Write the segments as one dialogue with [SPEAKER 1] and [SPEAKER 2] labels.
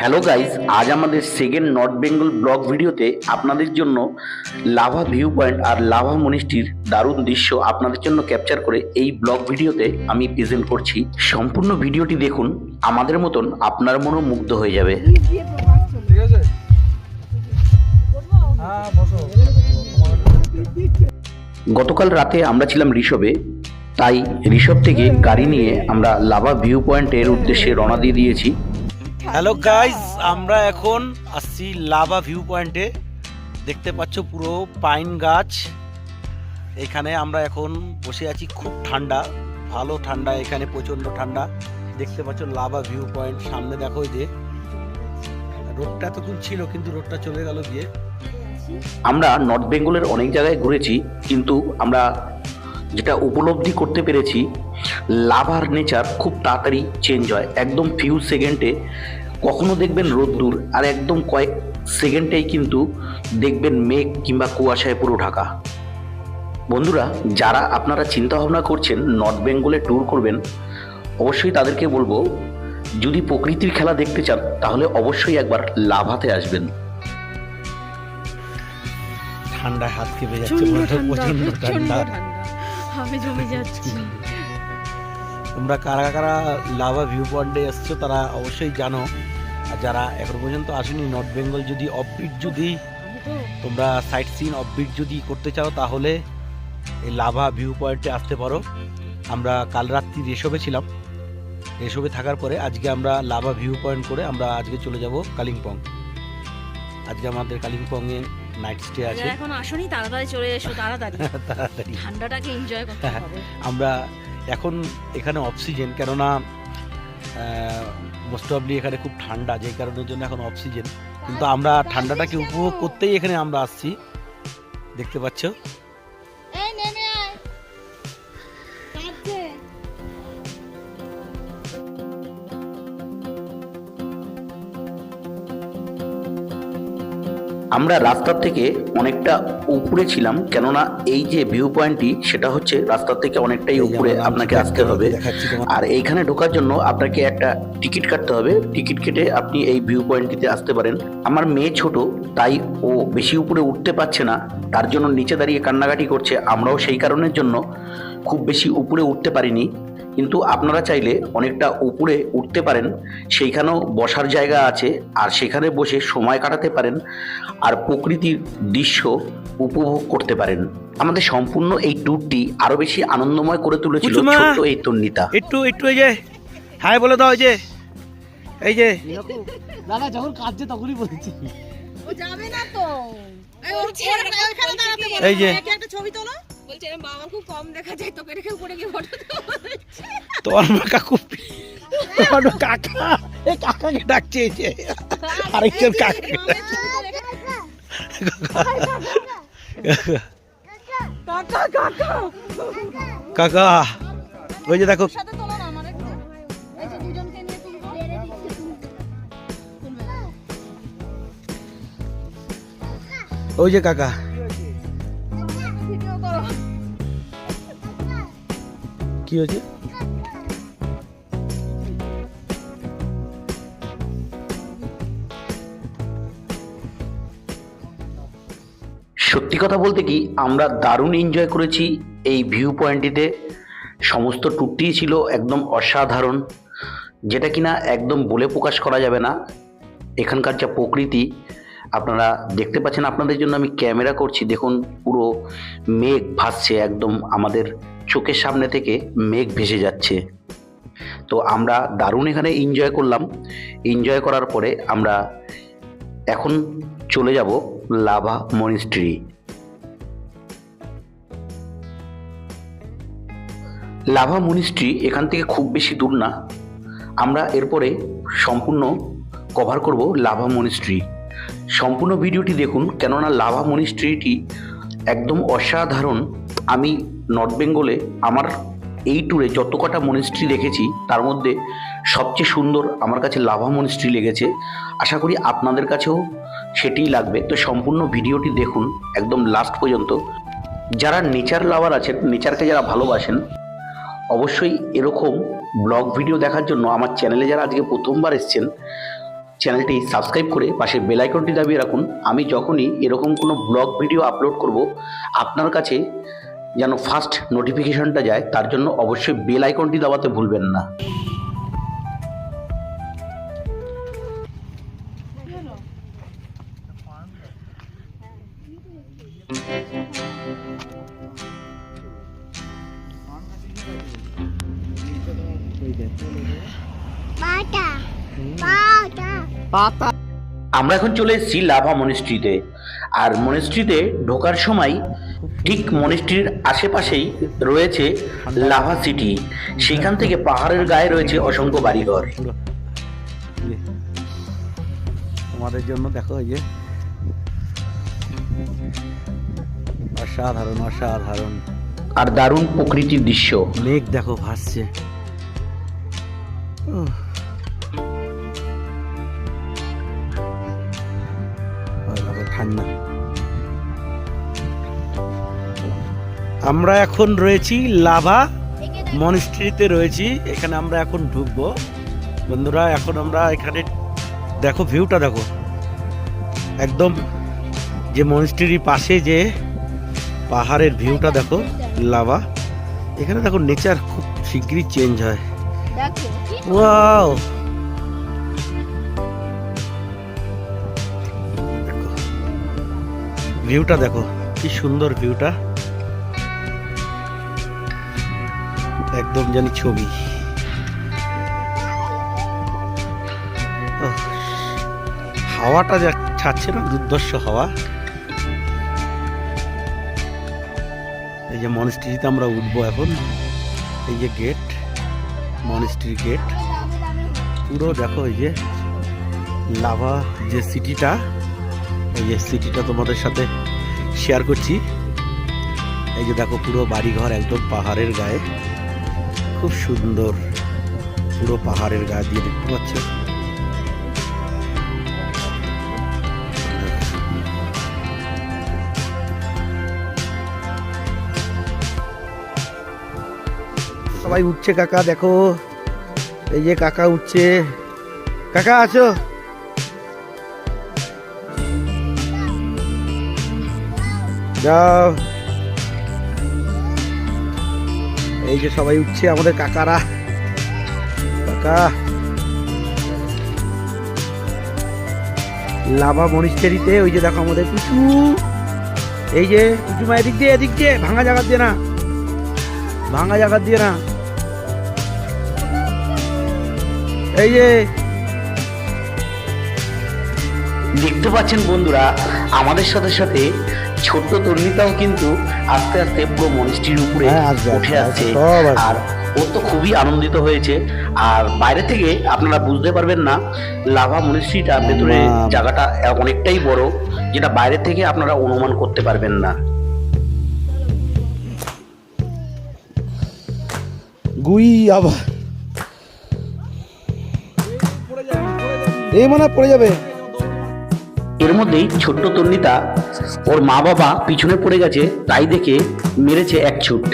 [SPEAKER 1] Hello guys আজ আমাদের second north Bengal blog ভিডিওতে আপনাদের জন্য লাভা ভিউ পয়েন্ট আর লাভা মনিষ্টির দারুণ দৃশ্য আপনাদের জন্য ক্যাপচার করে এই ব্লগ ভিডিওতে আমি প্রেজেন্ট করছি। সম্পূর্ণ ভিডিওটি দেখুন, আমাদের মতন আপনার মনও মুগ্ধ হয়ে যাবে। গতকাল রাতে আমরা ছিলাম ঋষভে, তাই ঋষভ থেকে গাড়ি নিয়ে আমরা লাভা ভিউ পয়েন্টের উদ্দেশ্যে রওনা দিয়ে দিয়েছি।
[SPEAKER 2] হ্যালো গাইস আমরা এখন আসছি লাভা ভিউ পয়েন্টে দেখতে পাচ্ছ পুরো পাইন গাছ। এখানে আমরা এখন বসে আছি খুব ঠান্ডা, ভালো ঠান্ডা, এখানে প্রচণ্ড ঠান্ডা। দেখতে পাচ্ছ লাভা ভিউ পয়েন্ট সামনে দেখো যে, রোডটা এতক্ষণ ছিল, কিন্তু রোডটা চলে গেল দিয়ে
[SPEAKER 1] আমরা নর্থ বেঙ্গলের অনেক জায়গায় ঘুরেছি, কিন্তু আমরা যেটা উপলব্ধি করতে পেরেছি লাভার নেচার খুব তাড়াতাড়ি চেঞ্জ হয়। একদম ফিউ সেকেন্ডে কখনো দেখবেন রোদ্দুর আর একদম কয়েক সেকেন্ডেই কিন্তু দেখবেন মেঘ কিংবা কুয়াশায় পুরো ঢাকা। বন্ধুরা যারা আপনারা চিন্তা ভাবনা করছেন নর্থ বেঙ্গলে ট্যুর করবেন অবশ্যই তাদেরকে বলব যদি প্রকৃতির খেলা দেখতে চান তাহলে অবশ্যই একবার লাভাতে আসবেন।
[SPEAKER 2] ঠান্ডায় হাত কেঁপে যাচ্ছে প্রচণ্ড ঠান্ডা
[SPEAKER 3] আমি জমে যাচ্ছি।
[SPEAKER 2] তোমরা কারা কারা লাভা ভিউ পয়েন্টে এসছো তারা অবশ্যই জানো। আর যারা এখন পর্যন্ত আসেনি নর্থ বেঙ্গল যদি অফবিট যদি তোমরা সাইট সিন অফবিট যদি করতে চাও তাহলে এই লাভা ভিউ পয়েন্টে আসতে পারো। আমরা কাল রাত্রি রেশবে ছিলাম। রেশবে থাকার পরে আজকে আমরা লাভা ভিউ পয়েন্ট করে আমরা আজকে চলে যাব কালিম্পং আজকে আমাদের কালিম্পংয়ে নাইট স্টে আছে।
[SPEAKER 3] এখন আসনি তাড়াতাড়ি চলে এসো তাড়াতাড়ি।
[SPEAKER 2] তাড়াতাড়ি।
[SPEAKER 3] ঠান্ডাটাকে এনজয় করতে হবে।
[SPEAKER 2] আমরা এখন এখানে অক্সিজেন কেননা মোস্ট অবলি এখানে খুব ঠান্ডা যে কারণের জন্য এখন অক্সিজেন কিন্তু আমরা ঠান্ডাটাকে উপভোগ করতেই এখানে আমরা আসছি। দেখতে পাচ্ছ?
[SPEAKER 1] আমরা রাস্তার থেকে অনেকটা উপরে ছিলাম কেননা এই যে ভিউ পয়েন্টটি সেটা হচ্ছে রাস্তার থেকে অনেকটাই উপরে আপনাকে আসতে হবে। আর এইখানে ঢোকার জন্য আপনাকে একটা টিকিট কাটতে হবে। টিকিট কেটে আপনি এই ভিউ পয়েন্টটিতে আসতে পারেন। আমার মেয়ে ছোট তাই ও বেশি উপরে উঠতে পারছে না। তার জন্য নিচে দাঁড়িয়ে কান্নাকাটি করছে। আমরাও সেই কারণের জন্য খুব বেশি উপরে উঠতে পারিনি। কিন্তু আপনারা চাইলে অনেকটা উপরে উঠতে পারেন সেইখানেও বসার জায়গা আছে আর সেখানে বসে সময় কাটাতে পারেন আর প্রকৃতির দৃশ্য উপভোগ করতে পারেন। আমাদের সম্পূর্ণ এই ট্যুরটি আরও বেশি আনন্দময় করে তুলেছিল! ছোট্ট এই তন্নিতা।
[SPEAKER 2] একটু একটু এই যে হাই বলে দাও এই যে এই যে।
[SPEAKER 4] দাদা যখন কাঁদছে তখনই বলেছি।
[SPEAKER 5] ও যাবে না তো। এই ওর ছেড়ে না ওখানে দাঁড়াতে বলো
[SPEAKER 2] এই যে।
[SPEAKER 5] একটা ছবি তোলো। বলছে আমি খুব কম দেখা যায় তোকে রেখে উপরে গিয়ে ফটো
[SPEAKER 2] তোমার কাকু কাকা কাকাকে ডাকছে এই যে। আরেকজন কাকা।
[SPEAKER 5] কাকা কাকা।
[SPEAKER 2] কাকা ওই যে দেখো। ওই যে কাকা। কি হয়েছে?
[SPEAKER 1] সত্যি কথা বলতে কি, আমরা দারুণ এনজয় করেছি এই ভিউ পয়েন্টটিতে সমস্ত ট্যুরটিই ছিল একদম অসাধারণ, যেটা কিনা একদম বলে প্রকাশ করা যাবে না। এখানকার যা প্রকৃতি, আপনারা দেখতে পাচ্ছেন আপনাদের জন্য আমি ক্যামেরা করছি। দেখুন, পুরো মেঘ ভাসছে একদম আমাদের চোখের সামনে থেকে মেঘ ভেসে যাচ্ছে। তো আমরা দারুণ এখানে এনজয় করলাম। এনজয় করার পরে আমরা এখন চলে যাব লাভা মনিস্ট্রি লাভা মনিস্ট্রি এখান থেকে খুব বেশি দূর না। আমরা এরপরে সম্পূর্ণ কভার করব লাভা মনিস্ট্রি সম্পূর্ণ ভিডিওটি দেখুন, কেননা লাভা মনিস্ট্রিটি একদম অসাধারণ। আমি নর্থ বেঙ্গলে আমার এই ট্যুরে যত কটা মনিস্ট্রি দেখেছি, তার মধ্যে সবচেয়ে সুন্দর আমার কাছে লাভা মনিস্ট্রি লেগেছে। আশা করি আপনাদের কাছেও সেটিই লাগবে। তো সম্পূর্ণ ভিডিওটি দেখুন, একদম লাস্ট পর্যন্ত। যারা নেচার লাভার আছেন নেচারকে যারা ভালোবাসেন, অবশ্যই এরকম ব্লগ ভিডিও দেখার জন্য আমার চ্যানেলে যারা আজকে প্রথমবার এসছেন চ্যানেলটি সাবস্ক্রাইব করে পাশে বেল আইকনটি দাবিয়ে রাখুন। আমি যখনই এরকম কোনো ব্লগ, ভিডিও আপলোড করব, আপনার কাছে যেন ফার্স্ট নোটিফিকেশনটা যায়, তার জন্য অবশ্যই বেল আইকনটি দাবাতে ভুলবেন না।
[SPEAKER 4] পাতা
[SPEAKER 1] আমরা এখন চলে এসেছি লাভা মনিস্ট্রিতে। আর মনিস্ট্রিতে ঢোকার সময় ঠিক মনিস্ট্রির আশেপাশেই রয়েছে লাভা সিটি। সেখান থেকে পাহাড়ের গায়ে রয়েছে অসংখ্য বাড়িঘর।
[SPEAKER 2] তোমাদের জন্য দেখো এই যে। অসাধারণ অসাধারণ।
[SPEAKER 1] আর দারুণ প্রকৃতির দৃশ্য।
[SPEAKER 2] মেঘ দেখো ভাসছে। দেখো ঠান্ডা আমরা এখন রয়েছি লাভা মনিস্ট্রিতে রয়েছি এখানে আমরা এখন ঢুকবো। বন্ধুরা এখন আমরা এখানে দেখো ভিউটা দেখো। একদম যে মনিস্ট্রির পাশে যে পাহাড়ের ভিউটা দেখো লাভা। এখানে দেখো নেচার খুব শিগগিরই চেঞ্জ হয়। ওয়াও ভিউটা দেখো, কি সুন্দর ভিউটা। একদম জানি ছবি। হাওয়াটা যা ছাড়ছে না দুর্দর্শ হাওয়া। এই যে মনস্ট্রিতে আমরা উঠবো এখন, এই যে গেট মনস্ট্রি গেট পুরো দেখো এই যে লাভা যে সিটিটা এই যে সিটিটা তোমাদের সাথে শেয়ার করছি। এই যে দেখো, পুরো বাড়িঘর একদম পাহাড়ের গায়ে। খুব সুন্দর পুরো পাহাড়ের গায়ে দিয়ে দেখতে পাচ্ছ। সবাই উঠছে, কাকা, দেখো। এই যে কাকা উঠছে। কাকা, আছো? যাও। এই যে সবাই উঠছে, আমাদের কাকারা। কাকা। লাভা মনিস্টারিতে ওই যে দেখো আমাদের পুচু এই যে পুচু মা এদিক দিয়ে এদিক দিয়ে, ভাঙা জায়গা দিয়ে না। ভাঙা জায়গা দিয়ে না। এই যে।
[SPEAKER 1] দেখতে পাচ্ছেন বন্ধুরা, আমাদের সাথে সাথে ছোট্ট তরুণীটাও কিন্তু আস্তে আস্তে পুরো মনিস্ট্রির উপরে
[SPEAKER 2] হ্যাঁ,
[SPEAKER 1] উঠে আসছে। আর ও তো খুবই আনন্দিত হয়েছে। আর বাইরে থেকে আপনারা বুঝতে পারবেন না লাভা মনিস্ট্রিটা ভেতরে। জায়গাটা অনেকটাই বড় যেটা বাইরে থেকে আপনারা অনুমান করতে পারবেন না।
[SPEAKER 2] গুই আবার। এই মানে পড়ে যাবে।
[SPEAKER 1] এর মধ্যেই ছোট্ট তরুণীটা ওর মা বাবা পিছনে পড়ে গেছে, তাই দেখে মেরেছে এক ছুট।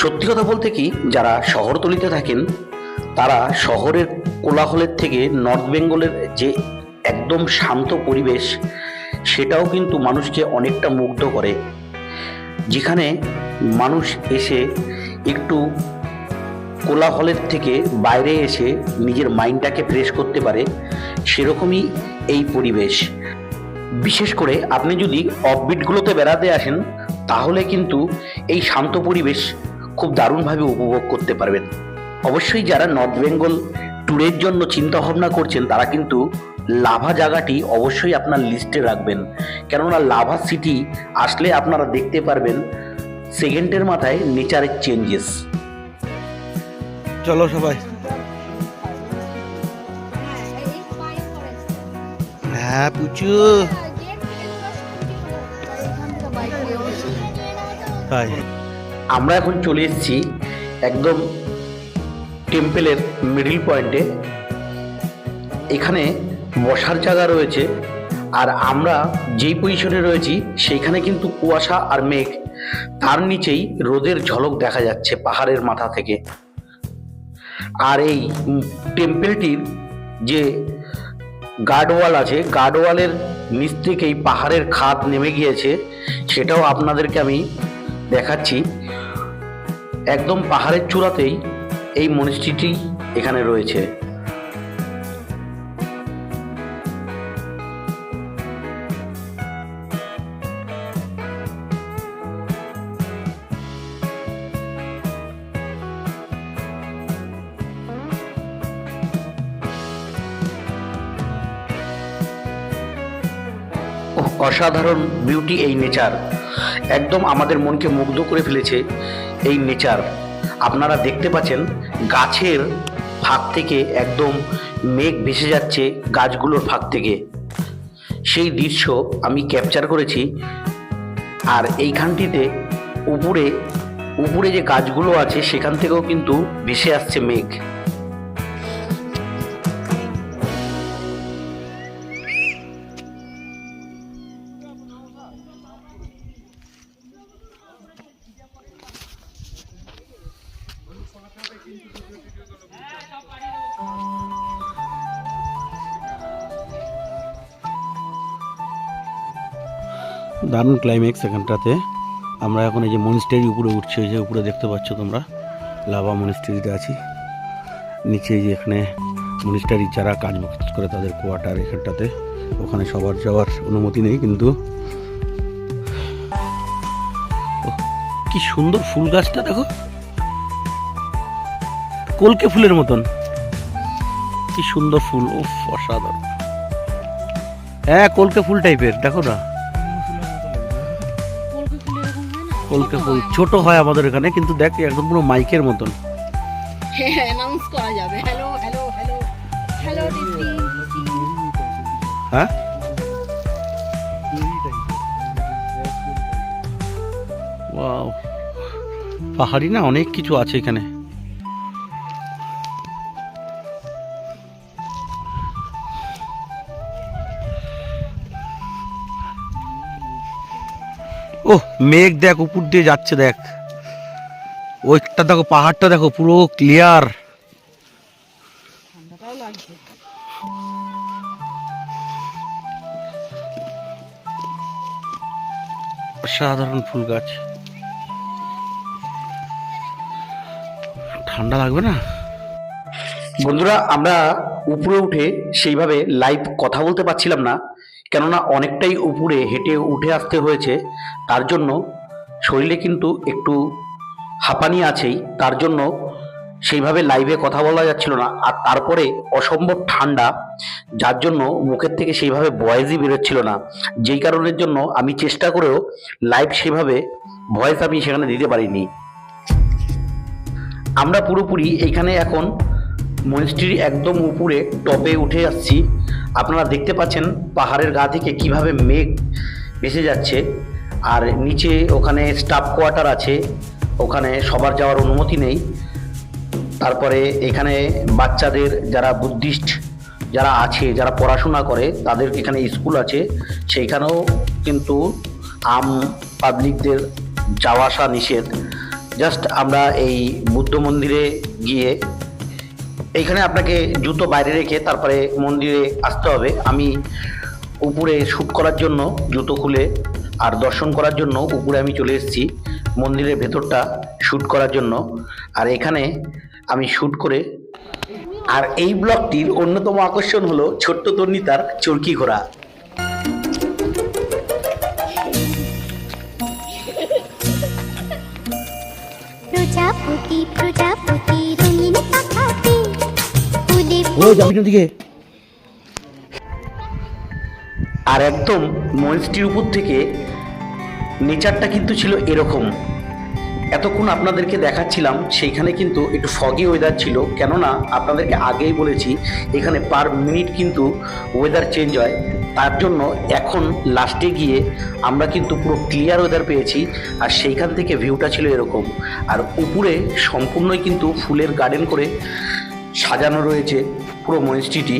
[SPEAKER 1] সত্যি কথা বলতে কি, যারা শহরতলিতে থাকেন, তারা শহরের কোলাহলের থেকে নর্থ বেঙ্গলের যে একদম শান্ত পরিবেশ, সেটাও কিন্তু মানুষকে অনেকটা মুগ্ধ করে। যেখানে মানুষ এসে একটু কোলাহলের থেকে বাইরে এসে নিজের মাইন্ডটাকে ফ্রেশ করতে পারে, সেরকমই এই পরিবেশ। বিশেষ করে আপনি যদি অফবিটগুলোতে বেড়াতে আসেন, তাহলে কিন্তু এই শান্ত পরিবেশ খুব দারুণভাবে উপভোগ করতে পারবেন। অবশ্যই যারা নর্থ বেঙ্গল ট্যুরের জন্য চিন্তা ভাবনা করছেন, তারা কিন্তু লাভা জায়গাটি অবশ্যই আপনার লিস্টে রাখবেন। কেননা লাভা সিটি আসলে আপনারা দেখতে পারবেন সেকেন্ডের মাথায় নেচারের চেঞ্জেস।
[SPEAKER 2] চলো সবাই। হ্যাঁ পুচু।
[SPEAKER 1] আমরা এখন চলে এসেছি একদম টেম্পেলের মিডিল পয়েন্টে। এখানে বসার জায়গা রয়েছে। আর আমরা যেই পজিশনে রয়েছি, সেইখানে কিন্তু কুয়াশা আর মেঘ। তার নিচেই রোদের ঝলক দেখা যাচ্ছে পাহাড়ের মাথা থেকে। আর এই টেম্পেলটির যে গার্ডওয়াল আছে, গার্ডওয়ালের নিচ থেকেই পাহাড়ের খাদ নেমে গিয়েছে, সেটাও আপনাদেরকে আমি দেখাচ্ছি। একদম পাহাড়ের চূড়াতেই এই মনিস্ট্রিটি এখানে রয়েছে। অসাধারণ বিউটি এই নেচার। একদম আমাদের মনকে মুগ্ধ করে ফেলেছে এই নেচার। আপনারা দেখতে পাচ্ছেন, গাছের ফাঁক থেকে একদম মেঘ ভেসে যাচ্ছে গাছগুলোর ফাঁক থেকে। সেই দৃশ্য আমি ক্যাপচার করেছি। আর এইখানটিতে উপরে উপরে যে গাছগুলো আছে, সেখান থেকেও কিন্তু ভেসে আসছে মেঘ।
[SPEAKER 2] দারুণ ক্লাইম্যাক্স এখানটাতে। আমরা এখন এই যে মনিস্টারি উপরে উঠছি, এই যে উপরে দেখতে পাচ্ছ তোমরা, লাভা মনিস্টারিতে আছি। নিচে যে এখানে মনিস্টারি যারা কাজ করে তাদের কোয়ার্টার এখানটাতে। ওখানে সবার যাওয়ার অনুমতি নেই, কিন্তু কি সুন্দর ফুল গাছটা দেখো। কলকে ফুলের মতন। কি সুন্দর ফুল ও অসাধারণ। হ্যাঁ কলকে ফুল টাইপের দেখো না।
[SPEAKER 3] কলকে ফুল
[SPEAKER 2] ছোট হয় আমাদের এখানে কিন্তু দেখ একদম পুরো মাইকের মতন
[SPEAKER 5] হ্যাঁ অ্যানাউন্স করা যাবে হ্যালো হ্যালো হ্যালো হ্যালো দিদি
[SPEAKER 2] হ্যাঁ ওয়াও পাহাড়ি না অনেক কিছু আছে এখানে মেঘ দেখ, উপর দিয়ে যাচ্ছে দেখ। ওইটা দেখো, পাহাড়টা দেখো, পুরো ক্লিয়ার সাধারণ ফুল গাছ। ঠান্ডা লাগবে না?
[SPEAKER 1] বন্ধুরা, আমরা উপরে উঠে সেইভাবে লাইভ কথা বলতে পারছিলাম না। কেননা অনেকটাই উপরে হেঁটে উঠে আসতে হয়েছে, তার জন্য শরীরে কিন্তু একটু হাঁপানি আছেই, তার জন্য সেইভাবে লাইভে কথা বলা যাচ্ছিল না। আর তারপরে অসম্ভব ঠান্ডা, যার জন্য মুখের থেকে সেইভাবে ভয়েসই বেরোচ্ছিল না। যেই কারণের জন্য আমি চেষ্টা করেও লাইভ সেভাবে ভয়েস আমি সেখানে দিতে পারিনি। আমরা পুরোপুরি এখানে এখন মনিস্ট্রির একদম উপরে টপে উঠে আসছি। আপনারা দেখতে পাচ্ছেন পাহাড়ের গা থেকে কীভাবে মেঘ ভেসে যাচ্ছে। আর নিচে ওখানে স্টাফ কোয়ার্টার আছে, ওখানে সবার যাওয়ার অনুমতি নেই। তারপরে এখানে বাচ্চাদের যারা বুদ্ধিস্ট যারা আছে, যারা পড়াশোনা করে, তাদের এখানে স্কুল আছে। সেইখানেও কিন্তু আম পাবলিকদের যাওয়া আসা নিষেধ। জাস্ট আমরা এই বুদ্ধ মন্দিরে গিয়ে এইখানে আপনাকে জুতো বাইরে রেখে তারপরে মন্দিরে আসতে হবে। আমি উপরে শ্যুট করার জন্য জুতো খুলে আর দর্শন করার জন্য উপরে আমি চলে এসেছি মন্দিরের ভেতরটা শ্যুট করার জন্য। আর এখানে আমি শ্যুট করে আর এই ব্লগটির অন্যতম আকর্ষণ হলো ছোট্ট তন্নিতার চরকি ঘোড়া।
[SPEAKER 6] প্রজাপতি প্রজাপতি
[SPEAKER 1] আর একদম মনস্টির উপর থেকে নেচারটা কিন্তু ছিল এরকম। এতক্ষণ আপনাদেরকে দেখাচ্ছিলাম, সেইখানে কিন্তু একটু ফগি ওয়েদার ছিল। কেননা আপনাদেরকে আগেই বলেছি, এখানে পার মিনিট কিন্তু ওয়েদার চেঞ্জ হয়। তার জন্য এখন লাস্টে গিয়ে আমরা কিন্তু পুরো ক্লিয়ার ওয়েদার পেয়েছি, আর সেইখান থেকে ভিউটা ছিল এরকম। আর উপরে সম্পূর্ণই কিন্তু ফুলের গার্ডেন করে সাজানো রয়েছে পুরো মঞ্চটিটি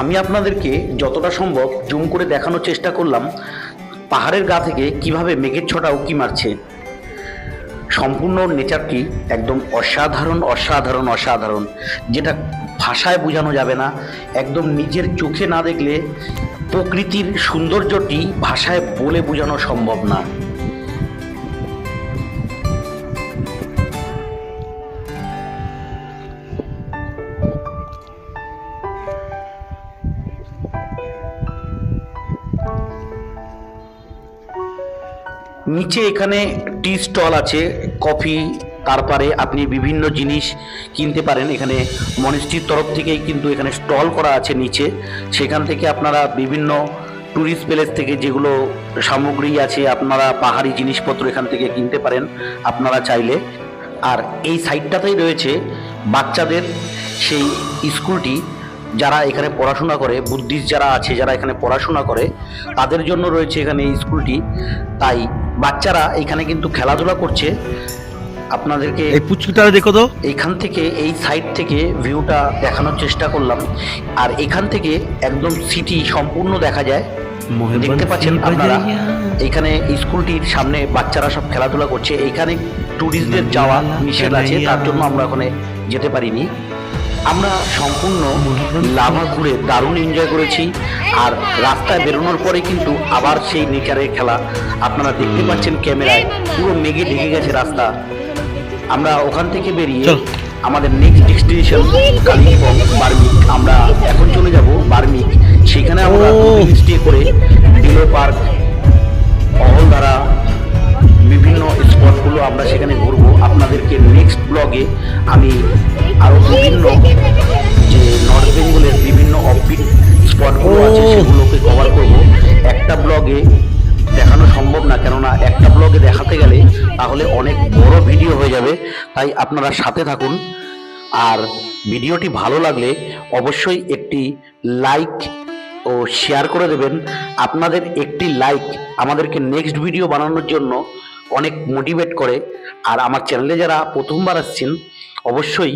[SPEAKER 1] আমি আপনাদেরকে যতটা সম্ভব জুম করে দেখানোর চেষ্টা করলাম, পাহাড়ের গা থেকে কীভাবে মেঘের ছটা উকি মারছে। সম্পূর্ণ নেচারটি একদম অসাধারণ অসাধারণ অসাধারণ, যেটা ভাষায় বোঝানো যাবে না। একদম নিজের চোখে না দেখলে প্রকৃতির সৌন্দর্যটি ভাষায় বলে বোঝানো সম্ভব না। নিচে এখানে টি স্টল আছে কফি তারপরে আপনি বিভিন্ন জিনিস কিনতে পারেন। এখানে মনিস্ট্রির তরফ থেকেই কিন্তু এখানে স্টল করা আছে নিচে। সেখান থেকে আপনারা বিভিন্ন ট্যুরিস্ট প্লেস থেকে যেগুলো সামগ্রী আছে, আপনারা পাহাড়ি জিনিসপত্র এখান থেকে কিনতে পারেন আপনারা চাইলে। আর এই সাইডটাতেই রয়েছে বাচ্চাদের সেই স্কুলটি। যারা এখানে পড়াশোনা করে, বুদ্ধিস্ট যারা আছে, যারা এখানে পড়াশোনা করে, তাদের জন্য রয়েছে এখানে এই স্কুলটি। তাই বাচ্চারা এখানে কিন্তু খেলাধুলা করছে। আপনাদেরকে
[SPEAKER 2] এই পুচকুটা দেখো তো
[SPEAKER 1] এইখান থেকে এই সাইড থেকে ভিউটা দেখানোর চেষ্টা করলাম। আর এখান থেকে একদম সিটি সম্পূর্ণ দেখা যায়। দেখতে পাচ্ছেন আপনারা এখানে স্কুলটির সামনে বাচ্চারা সব খেলাধুলা করছে। এখানে ট্যুরিস্টদের যাওয়া নিষেধ আছে তার জন্য আমরা ওখানে যেতে পারিনি। আমরা সম্পূর্ণ লাভা ঘুরে দারুণ এনজয় করেছি। আর রাস্তায় বেরোনোর পরে কিন্তু আবার সেই নেচারের খেলা আপনারা দেখতে পাচ্ছেন ক্যামেরায়। পুরো মেঘে ঢেকে গেছে রাস্তা। আমরা ওখান থেকে বেরিয়ে আমাদের নেক্সট ডেস্টিনেশন কালিম্পং বার্মিক। আমরা এখন চলে যাব বার্মিক। সেখানে আমরা। স্টে করে ডিলো পার্ক অহলধারা বিভিন্ন স্পটগুলো আমরা সেখানে ঘুরবো। আপনাদেরকে নেক্সট ব্লগে আমি আরও বিভিন্ন যে নর্থ বেঙ্গলের বিভিন্ন অফবিট স্পটগুলো আছে সেগুলোকে কভার করব। একটা ব্লগে দেখানো সম্ভব না, কেননা একটা ব্লগে দেখাতে গেলে তাহলে অনেক বড় ভিডিও হয়ে যাবে। তাই আপনারা সাথে থাকুন। আর ভিডিওটি ভালো লাগলে অবশ্যই একটি লাইক ও শেয়ার করে দেবেন। আপনাদের একটি লাইক আমাদেরকে নেক্সট ভিডিও বানানোর জন্য অনেক মোটিভেট করে। আর আমার চ্যানেলে যারা প্রথমবার আসছেন, অবশ্যই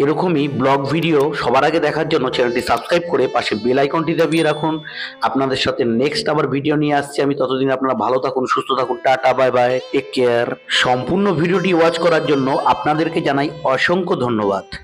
[SPEAKER 1] এরকমই ব্লগ ভিডিও সবার আগে দেখার জন্য চ্যানেলটি সাবস্ক্রাইব করে পাশে বেল আইকনটি দাবিয়ে রাখুন। আপনাদের সাথে নেক্সট আবার ভিডিও নিয়ে আসছি। আমি ততদিন আপনারা ভালো থাকুন, সুস্থ থাকুন, tata bye bye take care সম্পূর্ণ ভিডিওটি ওয়াচ করার জন্য আপনাদেরকে জানাই অসংখ্য ধন্যবাদ।